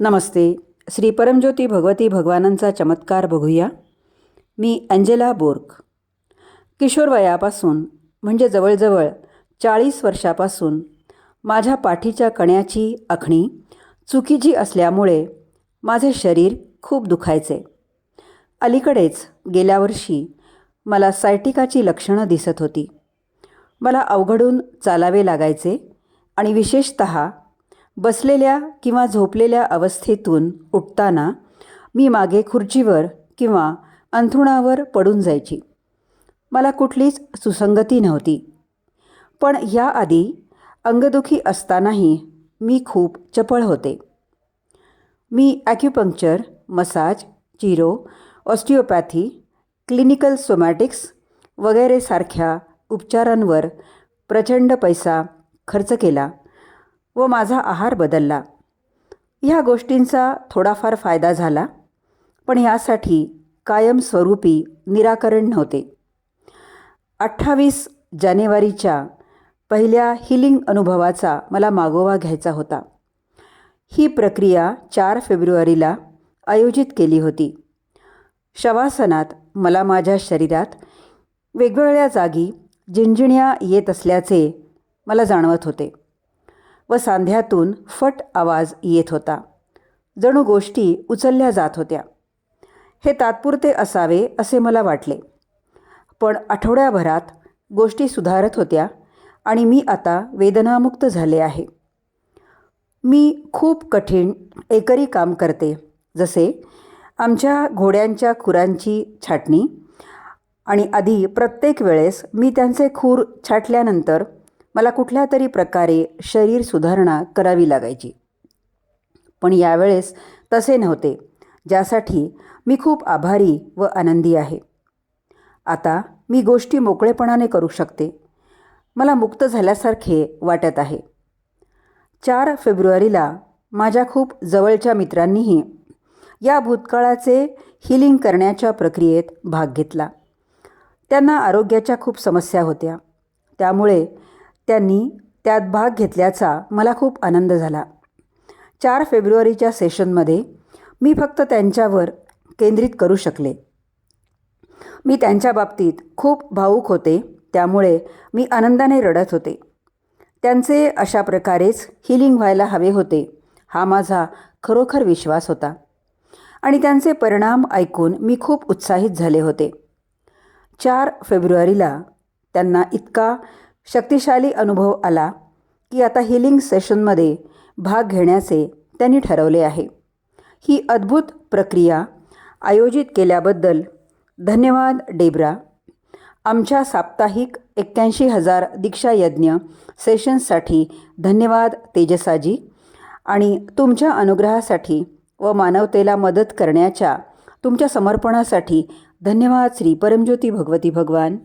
नमस्ते. श्री परमज्योती भगवती भगवानांचा चमत्कार बघूया. मी अंजेला बोर्क किशोरवयापासून म्हणजे जवळजवळ चाळीस वर्षापासून माझ्या पाठीच्या कण्याची आखणी चुकीची असल्यामुळे माझे शरीर खूप दुखायचे. अलीकडेच गेल्या वर्षी मला सायटिकाची लक्षणं दिसत होती. मला अवघडून चालावे लागायचे आणि विशेषत बसलेल्या किंवा झोपलेल्या अवस्थेतून उठताना मी मागे खुर्चीवर किंवा अंथरुणावर पडून जायची. मला कुठलीच सुसंगती नव्हती. पण याआधी अंगदुखी असतानाही मी खूप चपळ होते. मी acupuncture massage chiro osteopathy clinical somatics वगैरे सारख्या उपचारांवर प्रचंड पैसा खर्च केला. व माझा आहार बदलला. ह्या गोष्टींचा थोडाफार फायदा झाला पण ह्यासाठी कायमस्वरूपी निराकरण नव्हते. अठ्ठावीस जानेवारीच्या पहिल्या हिलिंग अनुभवाचा मला मागोवा घ्यायचा होता. ही प्रक्रिया चार फेब्रुवारीला आयोजित केली होती. शवासनात मला माझ्या शरीरात वेगवेगळ्या जागी जिंजिण्या येत असल्याचे मला जाणवत होते. व सांध्यातून फट आवाज येत होता. जणू गोष्टी उचलल्या जात होत्या. हे तात्पुरते असावे असे मला वाटले. पण आठवड्याभरात गोष्टी सुधारत होत्या आणि मी आता वेदनामुक्त झाले आहे. मी खूप कठीण एकरी काम करते जसे आमच्या घोड्यांच्या खुरांची छाटणी आणि आधी प्रत्येक वेळेस मी त्यांचे खूर छाटल्यानंतर मला कुठल्या तरी प्रकारे शरीर सुधारणा करावी लागायची. पण यावेळेस तसे नव्हते ज्यासाठी मी खूप आभारी व आनंदी आहे. आता मी गोष्टी मोकळेपणाने करू शकते. मला मुक्त झाल्यासारखे वाटत आहे. चार फेब्रुवारीला माझ्या खूप जवळच्या मित्रांनीही या भूतकाळाचे हिलिंग करण्याच्या प्रक्रियेत भाग घेतला. त्यांना आरोग्याच्या खूप समस्या होत्या. त्यामुळे त्यांनी त्यात भाग घेतल्याचा मला खूप आनंद झाला. चार फेब्रुवारीच्या सेशनमध्ये मी फक्त त्यांच्यावर केंद्रित करू शकले. मी त्यांच्या बाबतीत खूप भावूक होते त्यामुळे मी आनंदाने रडत होते. त्यांचे अशा प्रकारेच हिलिंग व्हायला हवे होते हा माझा खरोखर विश्वास होता. आणि त्यांचे परिणाम ऐकून मी खूप उत्साहित झाले होते. चार फेब्रुवारीला त्यांना इतका शक्तिशाली अनुभव आला की आता हिलिंग सेशनमध्ये भाग घेण्याचे त्यांनी ठरवले आहे. ही अद्भुत प्रक्रिया आयोजित केल्याबद्दल धन्यवाद डेब्रा. आमच्या साप्ताहिक एक्क्याऐंशी हजार दीक्षायज्ञ सेशन्ससाठी धन्यवाद तेजसाजी. आणि तुमच्या अनुग्रहासाठी व मानवतेला मदत करण्याच्या तुमच्या समर्पणासाठी धन्यवाद श्री परमज्योती भगवती भगवान.